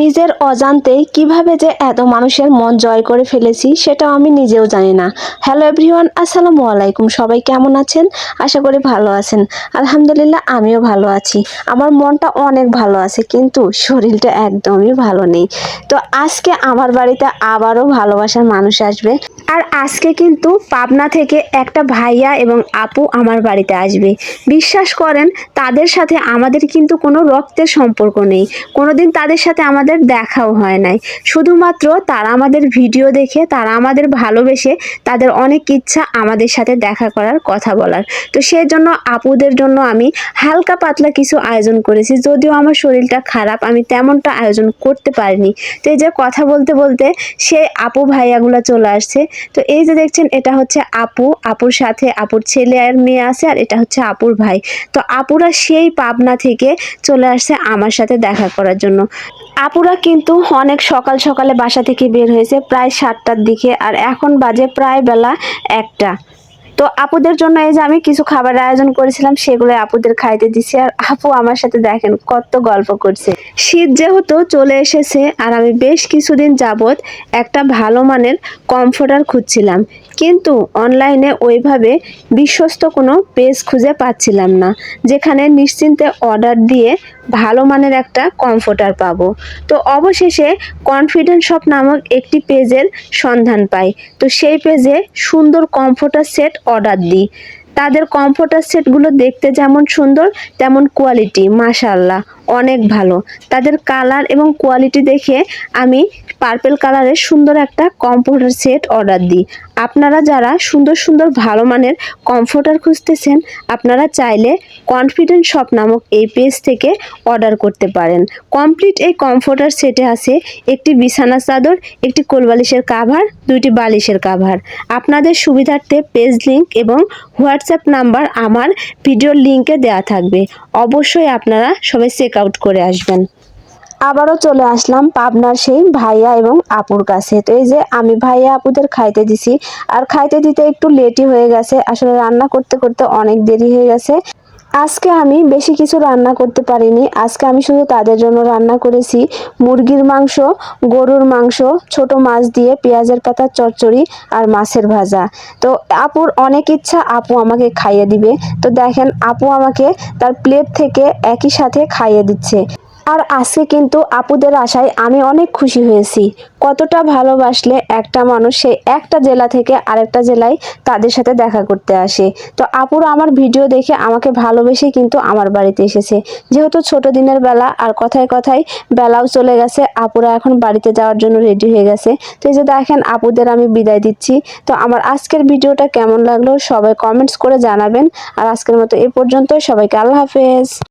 নিজের অজান্তেই কীভাবে যে এত মানুষের মন জয় করে ফেলেছি, সেটাও আমি নিজেও জানি না। হ্যালো এভরিওয়ান আসসালামু আলাইকুম। সবাই কেমন আছেন? আশা করি ভালো আছেন। আলহামদুলিল্লাহ, আমিও ভালো আছি। আমার মনটা অনেক ভালো আছে, কিন্তু শরীরটা একদমই ভালো নেই। তো আজকে আমার বাড়িতে আবারও ভালোবাসার মানুষ আসবে। আর আজকে কিন্তু পাবনা থেকে একটা ভাইয়া এবং আপু আমার বাড়িতে আসবে। বিশ্বাস করেন, তাদের সাথে আমাদের কিন্তু কোনো রক্তের সম্পর্ক নেই। কোনোদিন তাদের সাথে আমাদের দেখাও হয় নাই। শুধুমাত্র তারা আমাদের ভিডিও দেখে, তারা আমাদের ভালোবেসে, তাদের অনেক ইচ্ছা আমাদের সাথে দেখা করার কথা বলার। তো সেই জন্য আপুদের জন্য আমি হালকা পাতলা কিছু আয়োজন করেছি, যদিও আমার শরীরটা খারাপ, আমি তেমনটা আয়োজন করতে পারিনি। তো এই যে কথা বলতে বলতে সেই আপু ভাইয়াগুলো চলে আসছে। তো এই যে দেখছেন, এটা হচ্ছে আপু, আপুর সাথে আপুর ছেলে আর মেয়ে আছে আর এটা হচ্ছে আপুর ভাই। তো আপুরা সেই পাবনা থেকে চলে আসছে আমার সাথে দেখা করার জন্য। আপুরা কিন্তু অনেক সকাল সকালে বাসা থেকে বের হয়েছে প্রায় সাতটার দিকে আর এখন বাজে প্রায় বেলা একটা। তো আপুদের জন্য এই যে আমি কিছু খাবার আয়োজন করেছিলাম সেগুলো আপুদের খাইতে দিছি আর আপু আমার সাথে দেখেন কত গল্প করছে। শীত যেহেতু চলে এসেছে আর আমি বেশ কিছুদিন যাবত একটা ভালো মানের কমফোর্টার খুঁজছিলাম। কিন্তু অনলাইনে ওইভাবে বিশ্বস্ত কোনো পেজ খুঁজে পাচ্ছিলাম না। যেখানে নিশ্চিন্তে অর্ডার দিয়ে ভালো মানের একটা কমফোর্টার পাবো। তো অবশেষে কনফিডেন্ট শপ নামক একটি পেজের সন্ধান পাই। তো সেই পেজে সুন্দর কমফোর্টার সেট অর্ডার দিই। তাদের কমফোর্টার সেটগুলো দেখতে যেমন সুন্দর, তেমন কোয়ালিটি মাশাল্লাহ অনেক ভালো। তাদের কালার এবং কোয়ালিটি দেখে আমি পার্পেল কালারের সুন্দর একটা কমফোর্টার সেট অর্ডার দিই। আপনারা যারা সুন্দর সুন্দর ভালো মানের কমফোর্টার খুঁজতেছেন, আপনারা চাইলে কনফিডেন্ট শপ নামক এই পেজ থেকে অর্ডার করতে পারেন। কমপ্লিট এই কমফোর্টার সেটে আছে একটি বিছানা চাদর, একটি কোলবালিশের কাভার দুইটি বালিশের কাভার আপনাদের সুবিধার্থে পেজ লিংক এবং হোয়াটসঅ্যাপ নাম্বার আমার ভিডিওর লিংকে দেওয়া থাকবে। অবশ্যই আপনারা সবাই চেক আউট করে আসবেন। আবারও চলে আসলাম পাবনার সেই ভাইয়া এবং আপুর কাছে। তো এই যে আমি ভাইয়া আপুদের খাইতে দিছি, আর খাইতে দিতে একটু লেটই হয়ে গেছে। আসলে রান্না করতে করতে অনেক দেরি হয়ে গেছে। আজকে আমি বেশি কিছু রান্না করতে পারিনি। আজকে আমি শুধু তাদের জন্য রান্না করেছি মুরগির মাংস, গরুর মাংস, ছোট মাছ দিয়ে পেঁয়াজের পাতার চচ্চড়ি আর মাছের ভাজা। তো আপুর অনেক ইচ্ছা, আপু আমাকে খাইয়ে দিবে। তো দেখেন, আপু আমাকে তার প্লেট থেকে একই সাথে খাইয়ে দিচ্ছে। আর আজকে কিন্তু আপুদের আশায় আমি অনেক খুশি হয়েছি। কতটা ভালোবাসলে একটা মানুষ সে একটা জেলা থেকে আরেকটা জেলায় তাদের সাথে দেখা করতে আসে। তো আপুরা আমার ভিডিও দেখে আমাকে ভালোবেসে কিন্তু আমার বাড়িতে এসেছে। যেহেতু ছোট দিনের বেলা আর কথায় কথায় বেলাও চলে গেছে, আপুরা এখন বাড়িতে যাওয়ার জন্য রেডি হয়ে গেছে। তো এই যে দেখেন, আপুদের আমি বিদায় দিচ্ছি। তো আমার আজকের ভিডিওটা কেমন লাগল সবাই কমেন্টস করে জানাবেন। আর আজকের মতো এ পর্যন্ত সবাইকে আল্লাহ হাফেজ।